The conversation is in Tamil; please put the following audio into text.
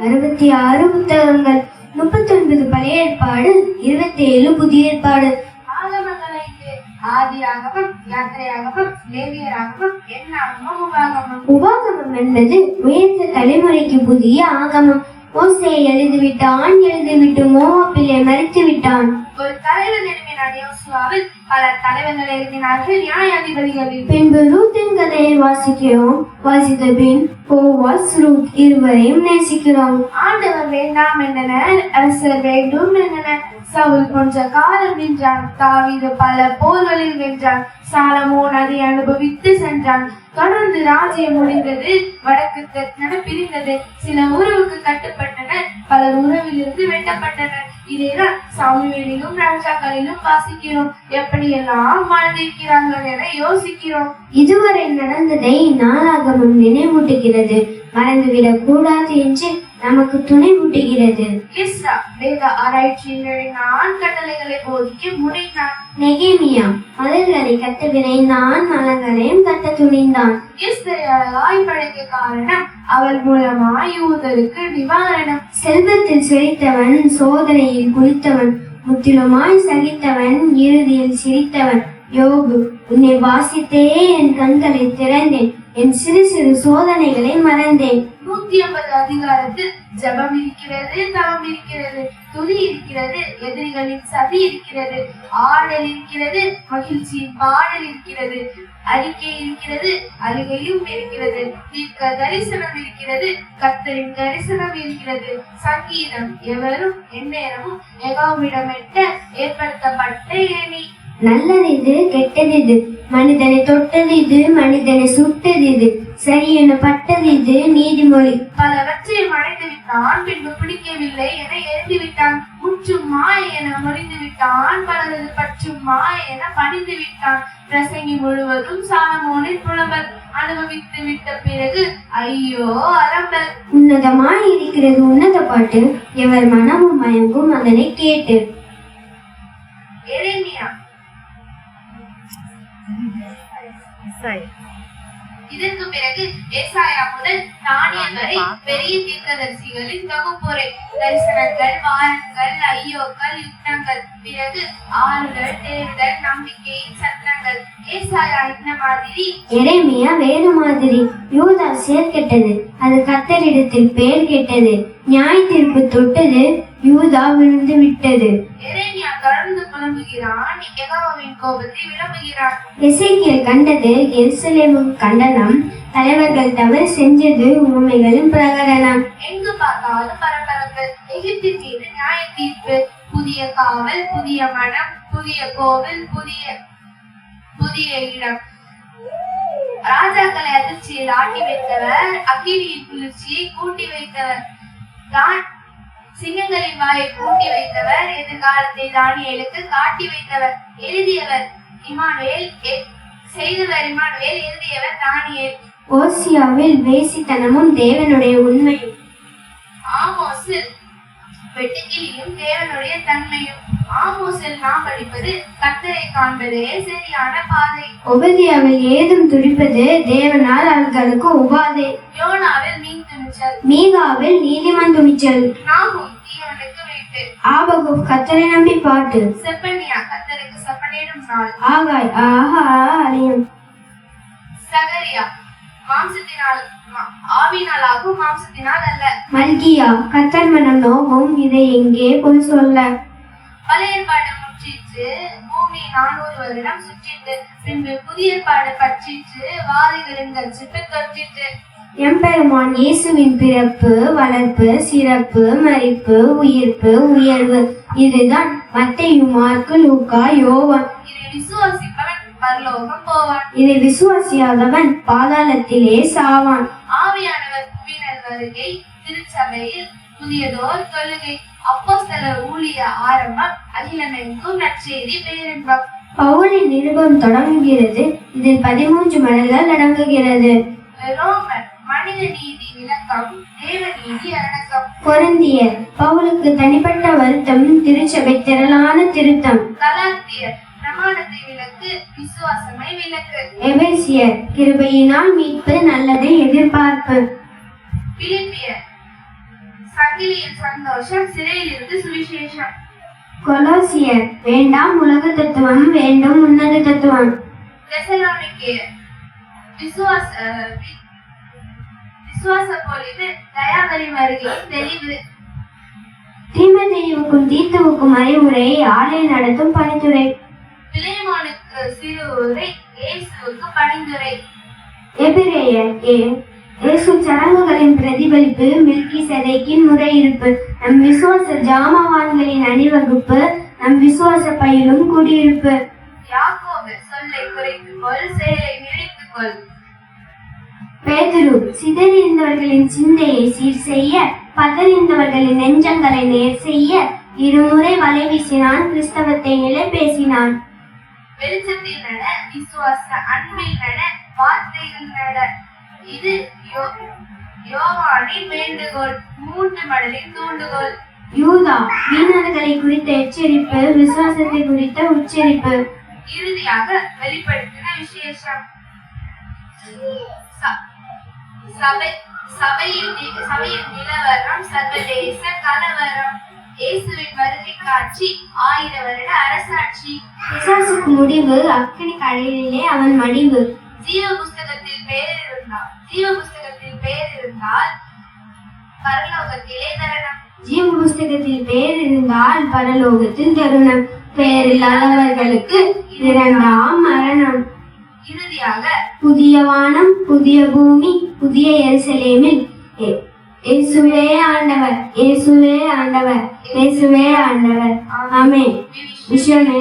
அறுபத்தி ஆறு புத்தகங்கள் முப்பத்தி ஒன்பது பழைய ஏற்பாடு இருபத்தி ஏழு புதிய ஏற்பாடு. லேவியராகமம் எண்ணாகமம் உபாகமம். உபாகமம் என்பது உயர்ந்த தலைமுறைக்கு புதிய ஆகமம். மோசே எழுதிவிட்டான் எழுதிவிட்டு மோவாப்பிலே மறைத்து விட்டான் ஒரு தலைவர் எழுப்பினார் யோசுவாவில். பல தலைவர்கள் எழுதினார்கள் நியாயாதிபதிகளில். பின்பு ரூத்தின் கதையை வாசிக்கிறோம். வாசித்த பின் போவாஸ் ரூத் இருவரையும் நேசிக்கிறோம் ஆண்டவர் வேண்டாம் என்றனர் அரசர் வேண்டும் என்றனர் சவுல் கொஞ்ச காலம் வென்றான் தாவீது பல போர்களில் வென்றான். சாலமோன் அதை அனுபவித்து சென்றான். தொடர்ந்து ராஜ்யம் முடிந்தது. வடக்கு தெற்கென பிரிந்தது. சில உறவுக்கு கட்டுப்பட்டனர். பலர் உறவிலிருந்து வெட்டப்பட்டனர். இதைதான் சாமுவேலிலும் ராஜாக்களிலும் வாசிக்கிறோம். எப்படியெல்லாம் வாழ்ந்திருக்கிறார்கள் என யோசிக்கிறோம். இதுவரை நடந்ததை நாளாகமம் நினைவூட்டுகிறது. மறந்துவிடக் கூடாது என்று நமக்கு துணைவூட்டுகிறது இஸ்ரா வேத ஆராய்ச்சியினரின் நான் கட்டளைகளை போதிக்க முனைந்தான் நெகேமியா மதல்களை கட்ட விரைந்தான் மலங்களையும் கட்ட துணிந்தான். அழகாய் படைக்க காரணம் அவள் மூலமாய் யூதருக்கு நிவாரணம். செல்வத்தில் செழித்தவன் சோதனையில் குளித்தவன் முற்றிலுமாய் சகித்தவன் இறுதியில் சிரித்தவன். யோகு உன்னை வாசித்தே என் கண்களை திறந்தேன் என் சிறு சிறு சோதனைகளை மறந்தேன். நூத்தி ஐம்பது அதிகாரத்தில் ஜபம் இருக்கிறது தவம் இருக்கிறது துணி இருக்கிறது எதிரிகளின் சதி இருக்கிறது ஆடல் இருக்கிறது மகிழ்ச்சியின் பாடல் இருக்கிறது அறிக்கை இருக்கிறது அழுகையும் இருக்கிறது தீர்க்க தரிசனம் இருக்கிறது கத்தரின் தரிசனம் இருக்கிறது. சங்கீதம் எவரும் எந்நேரமும் எகாவிடம் எட்ட ஏற்படுத்தப்பட்ட ஏணி நல்லது இது கெட்டது இது மனிதனை தொட்டது இது மனிதனை சுட்டது இது சரி என பட்டது இது நீதிமொழி. பலவற்றை மறைத்து விட்டான் பின்பு பிடிக்கவில்லை என எழுதி விட்டான் முற்றும் மாய என மொழிந்து விட்டான் பலரது பற்றும் மாய என பணிந்து விட்டான் பிரசங்கி முழுவதும் சாலமோனின் புலம்பல் அனுபவித்து விட்ட பிறகு ஐயோ அரம்பல் உன்னதமாய் இருக்கிறது உன்னத பாட்டு எவர் மனமும் மயங்கும் அதனை கேட்டு. இதற்கு பிறகு ஏசாயா முதல் தானியல் வரை பெரிய தீர்க்கதரிசிகளின் தொகுப்புரை தரிசனங்கள் வாரங்கள் ஐயோக்கள் யுத்தங்கள் பிறகு ஆறுதல் தேர்தல் நம்பிக்கையின் சட்டங்கள் ஏசாயா இந்த மாதிரி? எரேமியா வேறு மாதிரி. யூதா சேர்க்கெட்டது அது கத்தரிடத்தில் பேர் கெட்டது. நியாய தீர்ப்பு தொட்டது யூதா விழுந்து விட்டது எரேமியா தொடர்ந்து புலம்புகிறான் யெகோவாவின் கோபத்தை விளம்புகிறான் எசேக்கியல் கண்டது எருசலேமுக்கு கண்டனம். தலைவர்கள் தவறு செஞ்சது உண்மைகளும் பிரகடனம். எங்கு பார்த்தாலும் பரபரப்பு. எகிப்திற்கு இது நியாய தீர்ப்பு புதிய காவல் புதிய மனம் புதிய கோவில் புதிய புதிய இடம். ராஜாக்களை அதிர்ச்சியில் ஆட்டி வைத்தவர் அக்கினியின் குளிர்ச்சியை கூட்டி வைத்தவர் தான் சிங்கங்களின் வாயை கூட்டி வைத்தவர் எதிர்காலத்தை தானியலுக்கு காட்டி வைத்தவர் எழுதியவர் இமானுவேல் செய்தவர் இமானுவேல் எழுதியவர் தானியேல். ஓசியாவில் வேசித்தனமும் தேவனுடைய உண்மையும். ஆமோஸில் வெட்டுக்கிளியும் தேவனுடைய தன்மையும். ஆமோஸில் நாம் படிப்பது கர்த்தரை காண்பதே சரியான பாதை. உபதியாவில் ஏதும் துடிப்பது தேவனால் அவர்களுக்கு உபாதை. யோனாவில் மீகாவில் நீதிமன் துணிச்சல். நாகும் தீவனுக்கு வீட்டு. ஆபகு கத்தரை நம்பி பாட்டு. செப்பனியா கர்த்தருக்கு செப்பனிடும் நாள். ஆகாய் ஆஹா அலையும் சகரியா மாம்சத்தினால் மா- ஆவியினாலாகும் மாம்சத்தினால் அல்ல. மல்கியா கத்தர் மனம் நோகும் இதை எங்கே போய் சொல்ல? பழைய ஏற்பாடு முற்றிற்று பூமி நானூறு வருடம் சுற்றிற்று. பின்பு புதிய ஏற்பாடு பற்றிற்று வாதிகளின் கட்சிப்பு தொற்றிற்று எம்பெருமான் இயேசுவின் பிறப்பு வளர்ப்பு சிறப்பு மறிப்பு உயிர்ப்பு உயர்வு. இதுதான் மத்தையு மார்க்கு லூக்கா யோவான். இதை விசுவாசியாதவன் பாதாளத்திலே சாவான். ஆவியானவர் புவினர் வருகை திருச்சபையில் புதியதோர் தொழுகை. அப்போஸ்தலர் ஊழிய ஆரம்பம் அகிலமெங்கும் நற்செய்தி பேரின்பம். பவுலின் நிருபம் தொடங்குகிறது இதில் பதிமூன்று மடல்கள் அடங்குகிறது. ரோமர் மனித நீதி விளக்கம் தேவ நீதி அடக்கம். பவுலுக்கு தனிப்பட்ட வருத்தம் திருச்சபை திரளான திருத்தம். கலாத்தியர் பிரமாணத்தை விளக்கு விசுவாசமை விளக்கு. எபேசியர் கிருபையினால் மீட்பு நல்லதை எதிர்பார்ப்பு. பிலிப்பியர் சங்கிலியில் சந்தோஷம் சிறையில் இருந்து சுவிசேஷம். கொலோசியர் வேண்டாம் உலக தத்துவம் வேண்டும் உன்னத தத்துவம். விசுவாச வி- விசுவாச பொழிவு தயாவரி வருகையின் தெளிவு தீமதேயுவுக்கும் தீத்துவுக்கும் அறிவுரை ஆலை நடத்தும் பணித்துறை பிலேமோனுக்கு சிறு உரை இயேசுவுக்கு பணிந்துரை எபிரேயர் ஏ இயேசு சடங்குகளின் பிரதிபலிப்பு மில்கி சதைக்கின் முறையிருப்பு. நம் விசுவாச ஜாமவான்களின் அணிவகுப்பு நம் விசுவாச பயிலும் குடியிருப்பு. யாக்கோபு சொல்லை குறைத்துக் கொள் செயலை நினைத்துக் கொள். பேதுரு சிதறியிருந்தவர்களின் சிந்தையை சீர் செய்ய பதறிந்தவர்களின் நெஞ்சங்களை நேர் செய்ய இருமுறை வலை வீசினான் கிறிஸ்தவத்தை நிலை பேசினான் வெளிச்சத்தில் நட விசுவாச அன்பில் நட வார்த்தையில் நட. இது யோவானின் வேண்டுகோள் மூன்று மடலின் தூண்டுகோள். யூதா வீணர்களை குறித்த எச்சரிப்பு விசுவாசத்தை குறித்த உச்சரிப்பு. இறுதியாக வெளிப்படுத்தின விசேஷம். சபை சபையின் சபையின் நிலவரம் சர்வதேச கலவரம். இயேசுவின் வருகை காட்சி ஆயிர வருட அரசாட்சி. பிசாசுக்கு முடிவு அக்கினி கடலிலே அவன் மடிவு. ஜீவ புஸ்தகத்தில் பெயர் இருந்தால் ஜீவ புஸ்தகத்தில் பெயர் இருந்தால் பரலோகத்திலே தரணம். ஜீவ புஸ்தகத்தில் பேர் இருந்தால் பரலோகத்தில் தருணம். பெயரில்லாதவர்களுக்கு இரண்டாம் மரணம். இறுதியாக புதிய வானம் புதிய பூமி புதிய எருசலேமில். இயேசுவே ஆண்டவர் இயேசுவே ஆண்டவர் இயேசுவே ஆண்டவர். ஆமே விஷயமே